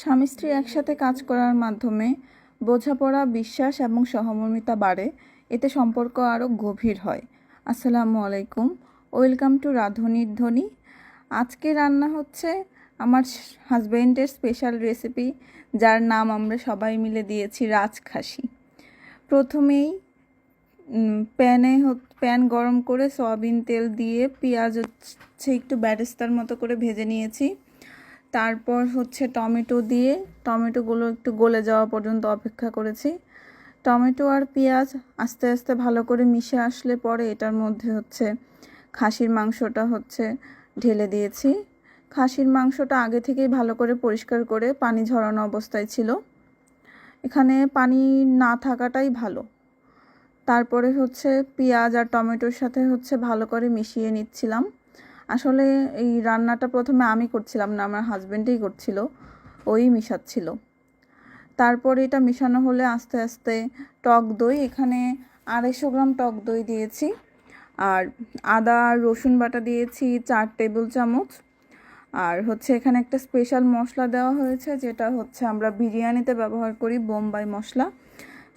স্বামী স্ত্রী একসাথে কাজ করার মাধ্যমে বোঝাপড়া, বিশ্বাস এবং সহমর্মিতা বাড়ে। এতে সম্পর্ক আরও গভীর হয়। আসসালামু আলাইকুম। ওয়েলকাম টু রাঁধুনির ধ্বনি। আজকে রান্না হচ্ছে আমার হাজব্যান্ডের স্পেশাল রেসিপি, যার নাম আমরা সবাই মিলে দিয়েছি রাজখাসি। প্রথমেই প্যানে প্যান গরম করে সয়াবিন তেল দিয়ে পেঁয়াজ হচ্ছে একটু ব্যারেস্তার মতো করে ভেজে নিয়েছি। তারপর হচ্ছে টমেটো দিয়ে, টমেটোগুলো একটু গলে যাওয়া পর্যন্ত অপেক্ষা করেছি। টমেটো আর পেঁয়াজ আস্তে আস্তে ভালো করে মিশে আসলে পরে এটার মধ্যে হচ্ছে খাসির মাংসটা হচ্ছে ঢেলে দিয়েছি। খাসির মাংসটা আগে থেকেই ভালো করে পরিষ্কার করে পানি ঝরানো অবস্থায় ছিল। এখানে পানি না থাকাটাই ভালো। তারপরে হচ্ছে পেঁয়াজ আর টমেটোর সাথে হচ্ছে ভালো করে মিশিয়ে নিচ্ছিলাম। আসলে এই রান্নাটা প্রথমে আমি করছিলাম না, আমার হাজবেন্ডই করছিল, ওই মিশাচ্ছিল। তারপরে এটা মিশানো হলে আস্তে আস্তে টক দই, এখানে আড়াইশো গ্রাম টক দই দিয়েছি, আর আদা, রসুন বাটা দিয়েছি চার টেবিল চামচ। আর হচ্ছে এখানে একটা স্পেশাল মশলা দেওয়া হয়েছে, যেটা হচ্ছে আমরা বিরিয়ানিতে ব্যবহার করি বোম্বাই মশলা।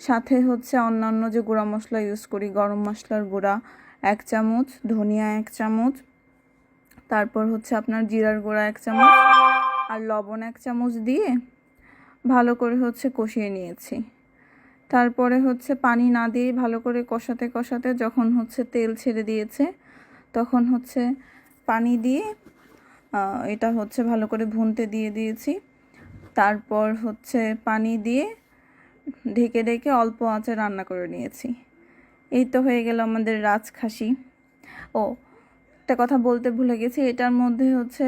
সাথে হচ্ছে অন্যান্য যে গুঁড়া মশলা ইউজ করি, গরম মশলার গুঁড়া এক চামচ, ধনিয়া এক চামচ তারপর হচ্ছে আপনার জিরার গুঁড়া এক চামচ আর লবণ এক চামচ দিয়ে ভালো করে হচ্ছে কষিয়ে নিয়েছি। তারপরে হচ্ছে পানি না দিয়ে ভালো করে কষাতে কষাতে যখন হচ্ছে তেল ছেড়ে দিয়েছে, তখন হচ্ছে পানি দিয়ে এটা হচ্ছে ভালো করে ভুনতে দিয়ে দিয়েছি। তারপর হচ্ছে পানি দিয়ে ঢেকে ঢেকে অল্প আঁচে রান্না করে নিয়েছি। এই তো হয়ে গেল আমাদের রাজখাসি। ও একটা কথা বলতে ভুলে গেছি, এটার মধ্যে হচ্ছে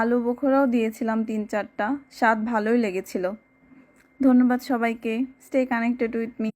আলু বোখরাও দিয়েছিলাম তিন চারটা। স্বাদ ভালোই লেগেছিল। ধন্যবাদ সবাইকে। Stay connected with me